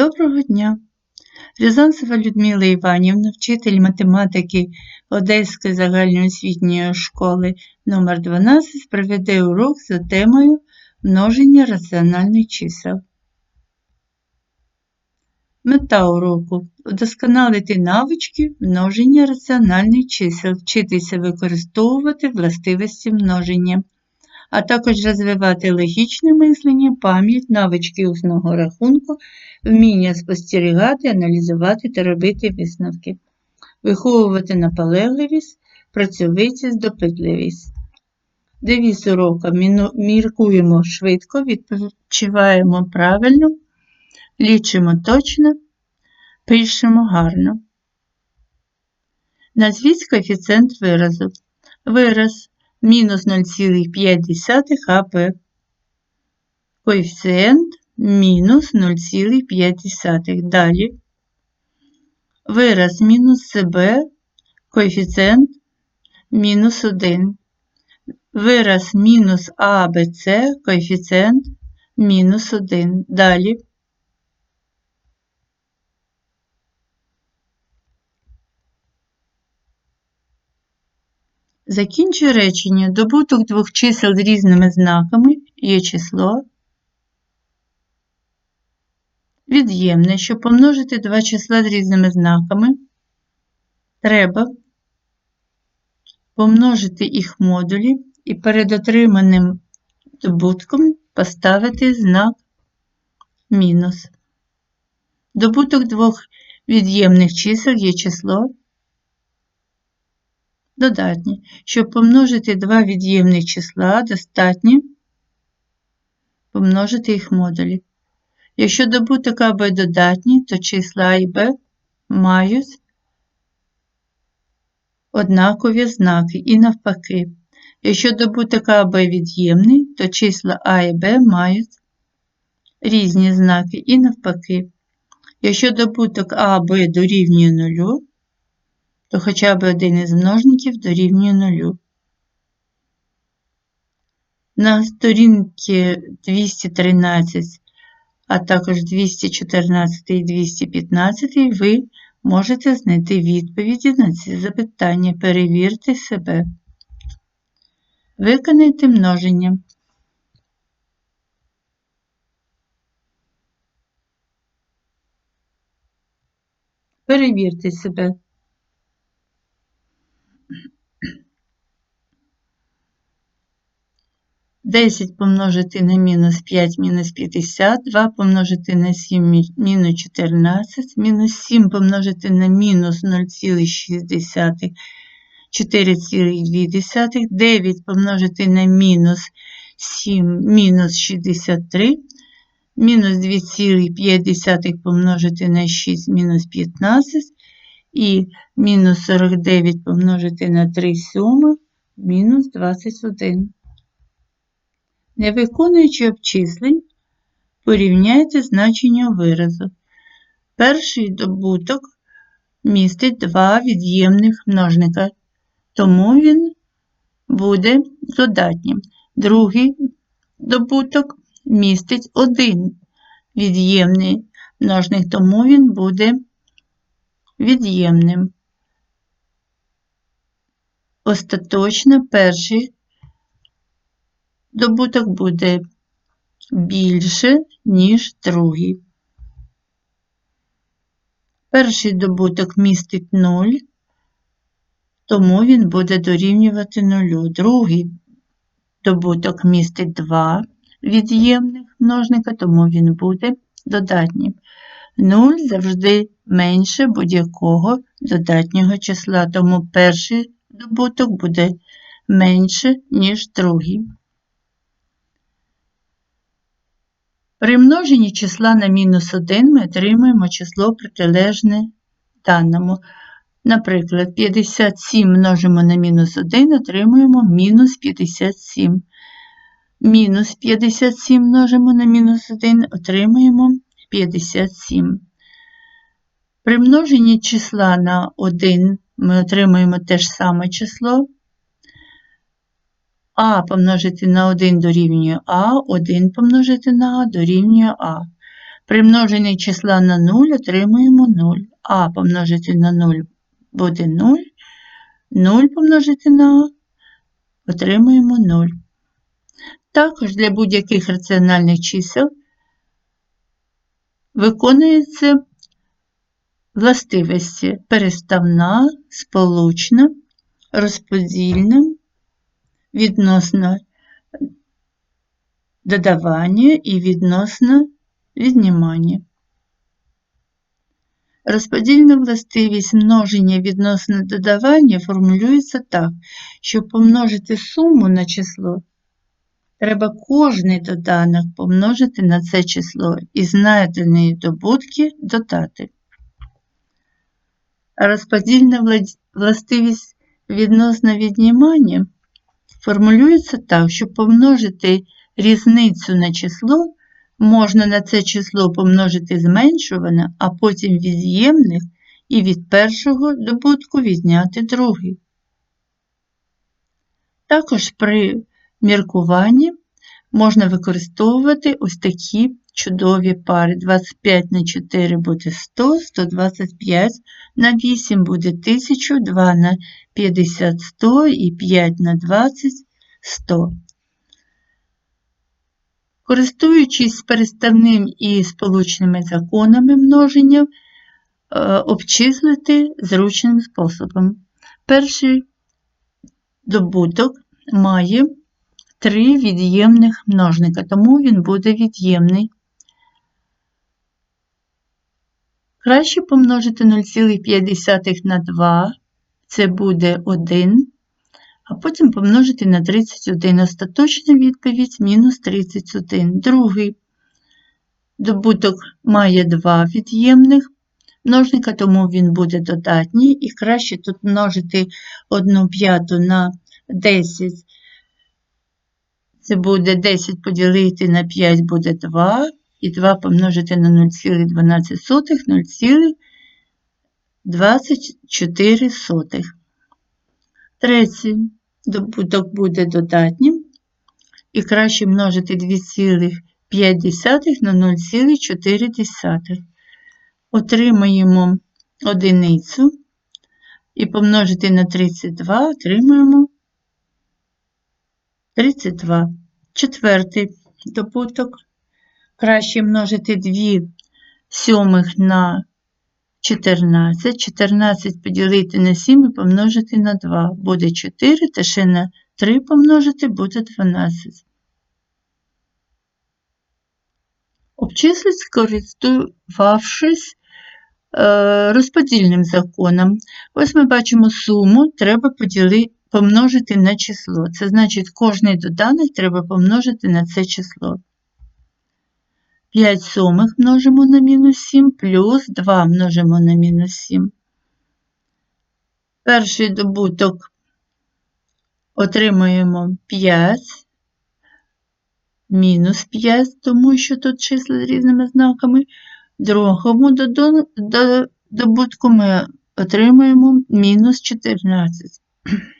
Доброго дня! Рязанцева Людмила Іванівна, вчитель математики Одеської загальноосвітньої школи номер 12 проведе урок за темою множення раціональних чисел. Мета уроку вдосконалити навички множення раціональних чисел, вчитися використовувати властивості множення, а також розвивати логічне мислення, пам'ять, навички усного рахунку, вміння спостерігати, аналізувати та робити висновки, виховувати наполегливість, працьовитість, допитливість. Девіз уроку міркуємо швидко, відпочиваємо правильно, лічимо точно, пишемо гарно. Назвіть коефіцієнт виразу. Вираз мінус 0,5 АП. Коефіцієнт мінус 0,5. Далі вираз мінус СБ, коефіцієнт мінус 1. Вираз мінус АБЦ, коефіцієнт мінус 1. Далі Закінчуй речення. Добуток двох чисел з різними знаками є число від'ємне. Щоб помножити два числа з різними знаками, треба помножити їх модулі і перед отриманим добутком поставити знак мінус. Добуток двох від'ємних чисел є число додатнє. Щоб помножити два від'ємних числа, достатньо помножити їх модулі. Якщо добуток А Б додатні, то числа А і Б мають однакові знаки і навпаки. Якщо добуток А від'ємний, то числа А і Б мають різні знаки і навпаки. Якщо добуток А Б дорівнює нулю, то хоча б один із множників дорівнює нулю. На сторінці 213, а також 214 і 215 ви можете знайти відповіді на ці запитання. Перевірте себе. Виконайте множення. Перевірте себе. 10 помножити на мінус 5 мінус 50, 2 помножити на 7 мінус 14, мінус 7 помножити на мінус 0,6, 4,2, 9 помножити на мінус 7 мінус 63, мінус 2,5 помножити на 6 мінус 15 і мінус 49 помножити на 3 сьомих мінус 21. Не виконуючи обчислень, порівняйте значення виразу. Перший добуток містить два від'ємних множника, тому він буде додатнім. Другий добуток містить один від'ємний множник, тому він буде від'ємним. Остаточно перший добуток буде більше, ніж другий. Перший добуток містить 0, тому він буде дорівнювати 0. Другий добуток містить 2 від'ємних множника, тому він буде додатнім. 0 завжди менше будь-якого додатнього числа, тому перший добуток буде менше, ніж другий. При множенні числа на мінус 1 ми отримуємо число протилежне даному. Наприклад, 57 множимо на мінус 1, отримуємо мінус 57. Мінус 57 множимо на мінус 1, отримуємо 57. При множенні числа на 1 ми отримуємо те ж саме число. А помножити на 1 дорівнює А, 1 помножити на А дорівнює А. При множенні числа на 0 отримуємо 0. А помножити на 0 буде 0. 0 помножити на А отримуємо 0. Також для будь-яких раціональних чисел виконується властивості переставна, сполучна, розподільна, відносно додавання і відносно віднімання. Розподільна властивість множення відносно додавання формулюється так, щоб помножити суму на число, треба кожний доданок помножити на це число і знайдені добутки додати. Розподільна властивість відносно віднімання формулюється так, щоб помножити різницю на число, можна на це число помножити зменшуване, а потім від'ємних і від першого добутку відняти другий. Також при міркуванні можна використовувати ось такі чудові пари. 25 на 4 буде 100, 125 на 8 буде 1000, 2 на 50 100 і 5 на 20 100. Користуючись переставним і сполучними законами множення, е, обчислити зручним способом. Перший добуток має три від'ємних множника, тому він буде від'ємний. Краще помножити 0,5 на 2, це буде 1, а потім помножити на 31. Остаточна відповідь мінус 31. Другий добуток має два від'ємних множника, тому він буде додатній. І краще тут множити 1 п'яту на 10. Це буде 10 поділити на 5 буде 2 і 2 помножити на 0,12 0,24. Третій добуток буде додатнім. І краще множити 2,5 на 0,4. Отримаємо одиницю і помножити на 32, отримаємо 32. Четвертий добуток краще множити 2 сьомих на 14. 14 поділити на 7 і помножити на 2. Буде 4, та ще на 3 помножити буде 12. Обчислить, скористувавшись е, розподільним законом. Ось ми бачимо суму, треба поділити, помножити на число. Це значить, кожний доданок треба помножити на це число. 5 сьомих множимо на мінус 7, плюс 2 множимо на мінус 7. Перший добуток отримуємо 5, мінус 5, тому що тут числа з різними знаками. Другому добутку ми отримуємо мінус 14.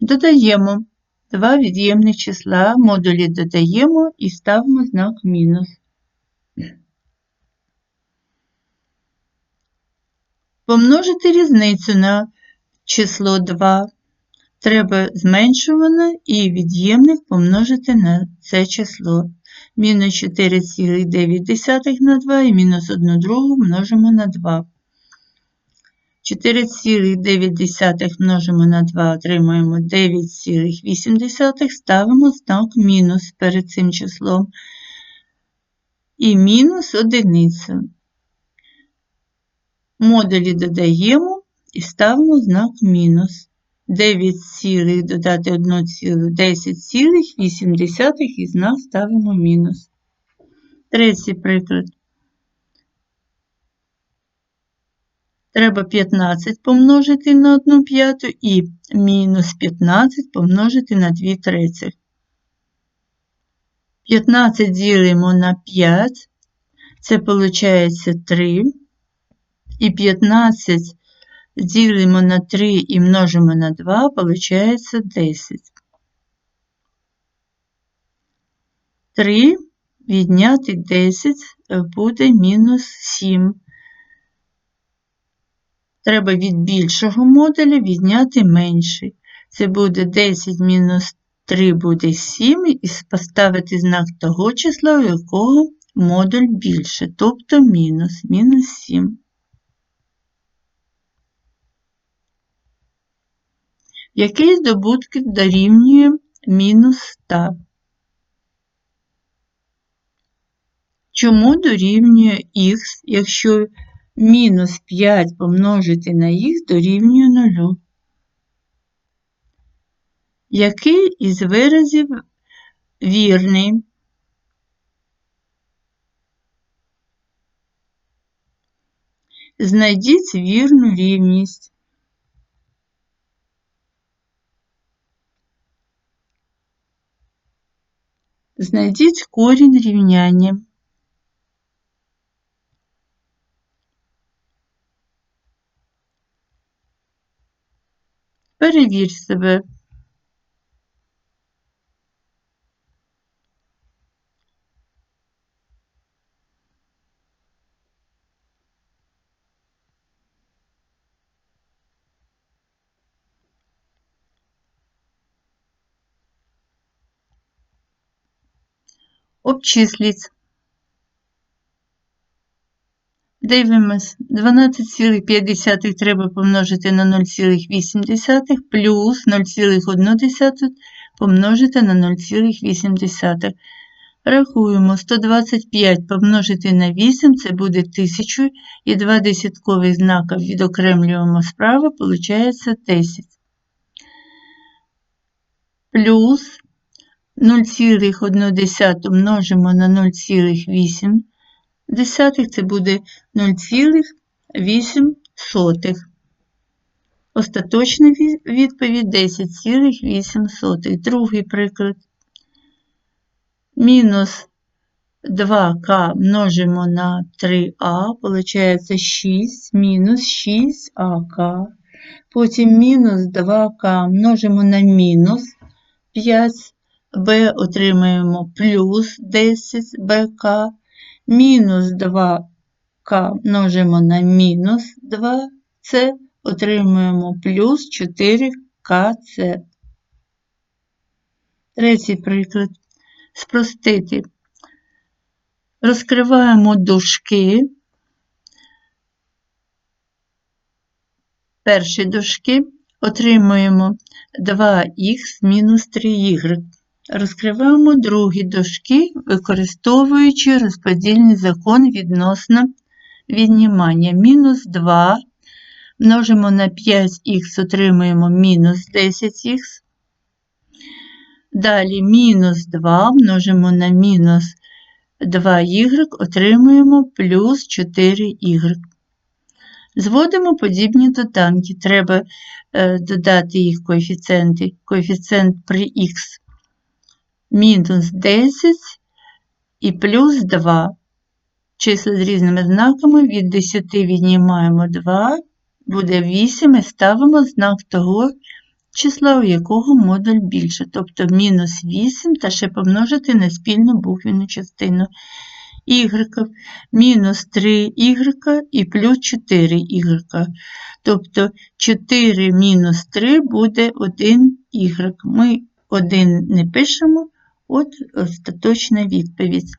Додаємо два від'ємних числа, модулі додаємо і ставимо знак мінус. Помножити різницю на число 2. Треба зменшуване і від'ємних помножити на це число. Мінус 4,9 на 2 і мінус 1 другу множимо на 2. 4,9 множимо на 2, отримуємо 9,8, ставимо знак мінус перед цим числом. І мінус одиницю. Модулі додаємо і ставимо знак мінус. 9 цілих додати 1 цілих, 10 цілих, 8 десятих і знак ставимо мінус. Третій приклад. Треба 15 помножити на 1 п'яту і мінус 15 помножити на 2 третіх. 15 ділимо на 5, це виходить 3 і 15 ділимо на 3 і множимо на 2, виходить 10. 3 відняти 10 е, буде мінус 7. Треба від більшого модуля відняти менший. Це буде 10 мінус 3 буде 7, і поставити знак того числа, у якого модуль більше, тобто мінус, мінус 7. Який з добутків дорівнює мінус 100? Чому дорівнює х, якщо мінус 5 помножити на х дорівнює 0? Який із виразів вірний? Знайдіть вірну рівність. Знайдіть корінь рівняння. Перевір себе. Обчисліть. Дивимось, 12,5 треба помножити на 0,8 плюс 0,1 помножити на 0,8. Рахуємо 125 помножити на 8, це буде 1000, і два десяткових знака відокремлюємо справа, виходить 10. Плюс 0,1 множимо на 0,8 десятих це буде 0,8. Остаточна відповідь 10,8. Другий приклад. Мінус 2к множимо на 3а, получається 6, мінус 6ак. Потім мінус 2к множимо на мінус 5b, отримаємо плюс 10bk мінус 2к множимо на мінус 2c, отримуємо плюс 4кц. Третій приклад. Спростити. Розкриваємо дужки. Перші дужки отримуємо 2х мінус 3y. Розкриваємо другі дужки, використовуючи розподільний закон відносно віднімання. Мінус 2 множимо на 5х, отримуємо мінус 10х. Далі мінус 2 множимо на мінус 2y, отримуємо плюс 4y. Зводимо подібні доданки. Треба е, додати їх коефіцієнти. Коефіцієнт при х мінус 10 і плюс 2. Числа з різними знаками від 10 віднімаємо 2, буде 8 і ставимо знак того числа, у якого модуль більше, тобто мінус 8 та ще помножити на спільну буквену частину y, мінус 3y і плюс 4y. Тобто 4 мінус 3 буде 1y. Ми 1 не пишемо, От остаточна відповідь.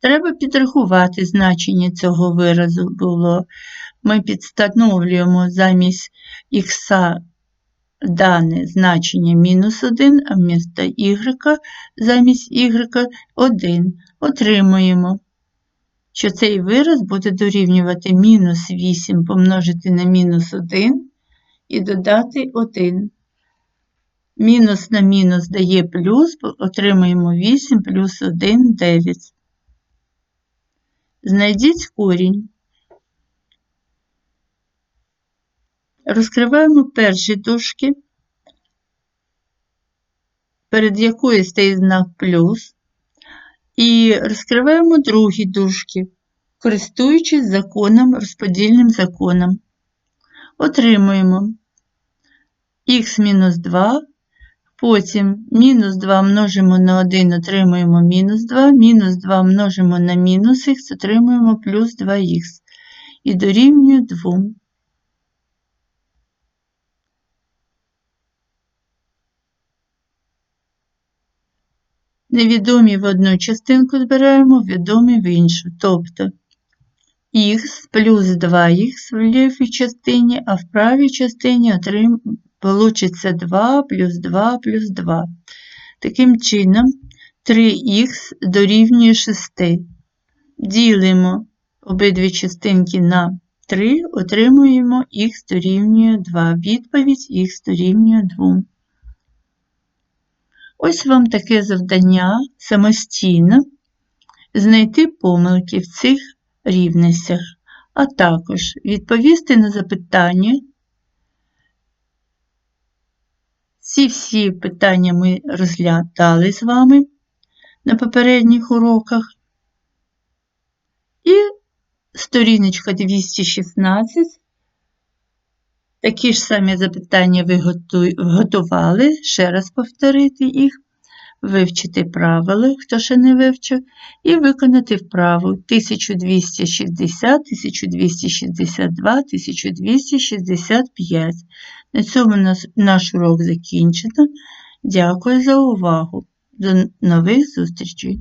Треба підрахувати значення цього виразу було. Ми підстановлюємо замість х дане значення мінус 1, а вмісто y замість y 1. Отримуємо, що цей вираз буде дорівнювати мінус 8 помножити на мінус 1 і додати 1. Мінус на мінус дає плюс, отримаємо 8 плюс 1 9. Знайдіть корінь. Розкриваємо перші дужки, перед якою стоїть знак плюс, і розкриваємо другі дужки, користуючись законом, розподільним законом. Отримуємо х-2 Потім мінус 2 множимо на 1, отримуємо мінус 2, мінус 2 множимо на мінус х, отримуємо плюс 2х. І дорівнює 2. Невідомі в одну частинку збираємо, відомі в іншу. Тобто х плюс 2х в лівій частині, а в правій частині отрим... получиться 2 плюс 2 плюс 2. Таким чином, 3х дорівнює 6. Ділимо обидві частинки на 3, отримуємо х дорівнює 2. Відповідь х дорівнює 2. Ось вам таке завдання самостійно знайти помилки в цих рівностях, а також відповісти на запитання. Ці всі питання ми розглядали з вами на попередніх уроках. І сторіночка 216. Такі ж самі запитання ви готували, ще раз повторити їх, вивчити правила, хто ще не вивчив, і виконати вправу 1260, 1262, 1265. На цьому наш урок закінчено. Дякую за увагу. До нових зустрічей!